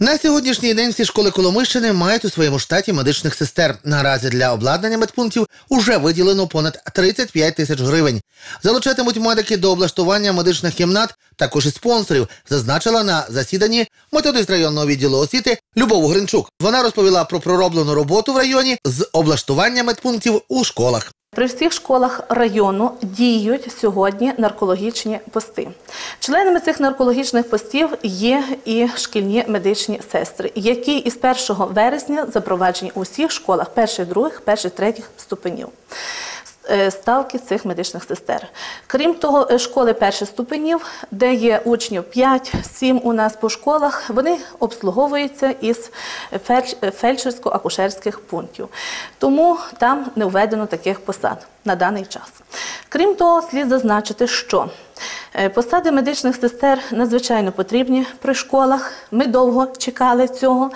На сьогоднішній день всі школи Коломийщини мають у своєму штаті медичних сестер. Наразі для обладнання медпунктів уже виділено понад 35 тисяч гривень. Залучатимуть медики до облаштування медичних кімнат, також і спонсорів, зазначила на засіданні методист районного відділу освіти Любов Гринчук. Вона розповіла про пророблену роботу в районі з облаштування медпунктів у школах. При всіх школах району діють сьогодні наркологічні пости. Членами цих наркологічних постів є і шкільні медичні сестри, які із 1 вересня запроваджені у всіх школах перших, других, перших, третіх ступенів. е, Ставки цих медичних сестер. Крім того, е, школи перших ступенів, де є учнів 5-7 у нас по школах, вони обслуговуються із фельдш- фельдшерсько-акушерських пунктів. Тому там не введено таких посад на даний час. Крім того, слід зазначити, що е, посади медичних сестер надзвичайно потрібні при школах. Ми довго чекали цього.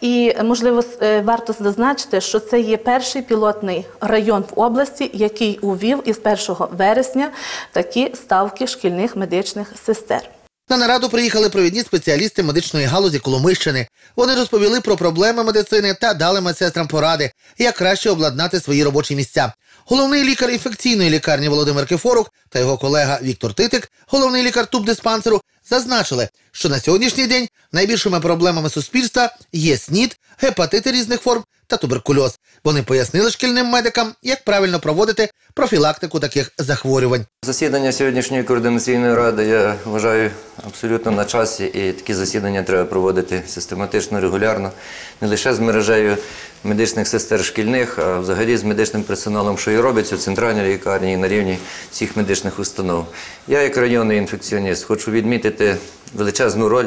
І, можливо, е, варто зазначити, що це є перший пілотний район в області, який увів із 1 вересня такі ставки шкільних медичних сестер. На нараду приїхали провідні спеціалісти медичної галузі Коломийщини. Вони розповіли про проблеми медицини та дали медсестрам поради, як краще обладнати свої робочі місця. Головний лікар інфекційної лікарні Володимир Кефорук та його колега Віктор Титик, головний лікар тубдиспансеру, зазначили, що на сьогоднішній день найбільшими проблемами суспільства є СНІД, гепатити різних форм та туберкульоз. Вони пояснили шкільним медикам, як правильно проводити профілактику таких захворювань. Засідання сьогоднішньої координаційної ради я вважаю абсолютно на часі, і такі засідання треба проводити систематично, регулярно, не лише з мережею медичних сестер шкільних, а взагалі з медичним персоналом, що і робиться в центральній лікарні і на рівні всіх медичних установ. Я, як районний інфекціоніст, хочу відмітити величезну роль.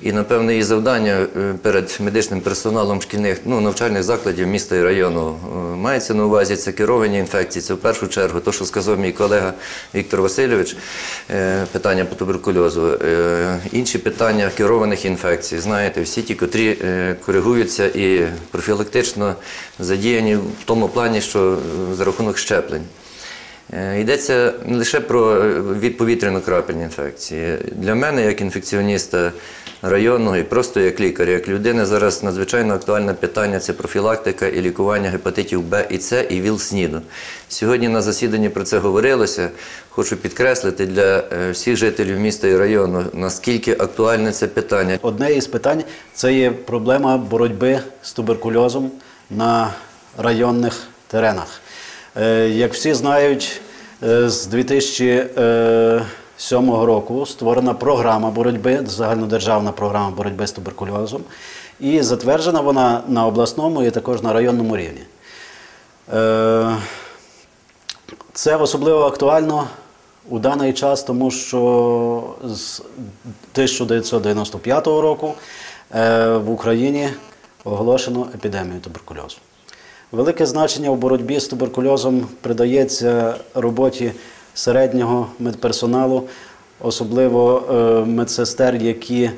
І, напевне, її завдання е, перед медичним персоналом шкільних ну, навчальних закладів міста і району е, мається на увазі це керовані інфекції. Це в першу чергу, то, що сказав мій колега Віктор Васильович, е, питання по туберкульозу. Інші питання керованих інфекцій. Знаєте, всі ті, котрі коригуються і профілактично задіяні в тому плані, що за рахунок щеплень. Йдеться не лише про е, відповітряно-крапельні інфекції. Для мене, як інфекціоніста районного і просто як лікаря, як людини, зараз надзвичайно актуальне питання це профілактика і лікування гепатитів Б і С і ВІЛ-СНІДу. Сьогодні на засіданні про це говорилося. Хочу підкреслити для е, всіх жителів міста і району, наскільки актуальне це питання. Одне із питань це є проблема боротьби з туберкульозом на районних теренах. Е, Як всі знають, е, з 2007 року створена програма боротьби, загальнодержавна програма боротьби з туберкульозом, і затверджена вона на обласному і також на районному рівні. Е, Це особливо актуально у даний час, тому що з 1995 року е, в Україні оголошено епідемію туберкульозу. Велике значення у боротьбі з туберкульозом придається роботі середнього медперсоналу, особливо е, медсестер, які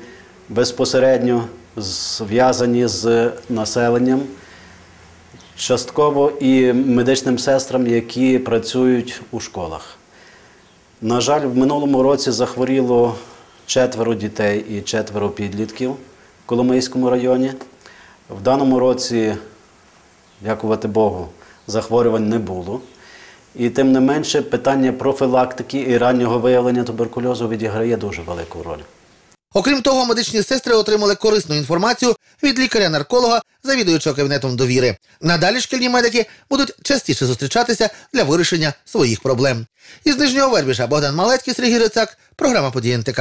безпосередньо зв'язані з населенням частково і медичним сестрам, які працюють у школах. На жаль, в минулому році захворіло четверо дітей і четверо підлітків в Коломийському районі. В даному році, дякувати Богу, захворювань не було. І тим не менше, питання профілактики і раннього виявлення туберкульозу відіграє дуже велику роль. Окрім того, медичні сестри отримали корисну інформацію від лікаря-нарколога, завідуючого кабінетом довіри. Надалі шкільні медики будуть частіше зустрічатися для вирішення своїх проблем. Із Нижнього Вербіша Богдан Малецький, Сергій Рицак, програма «Події НТК».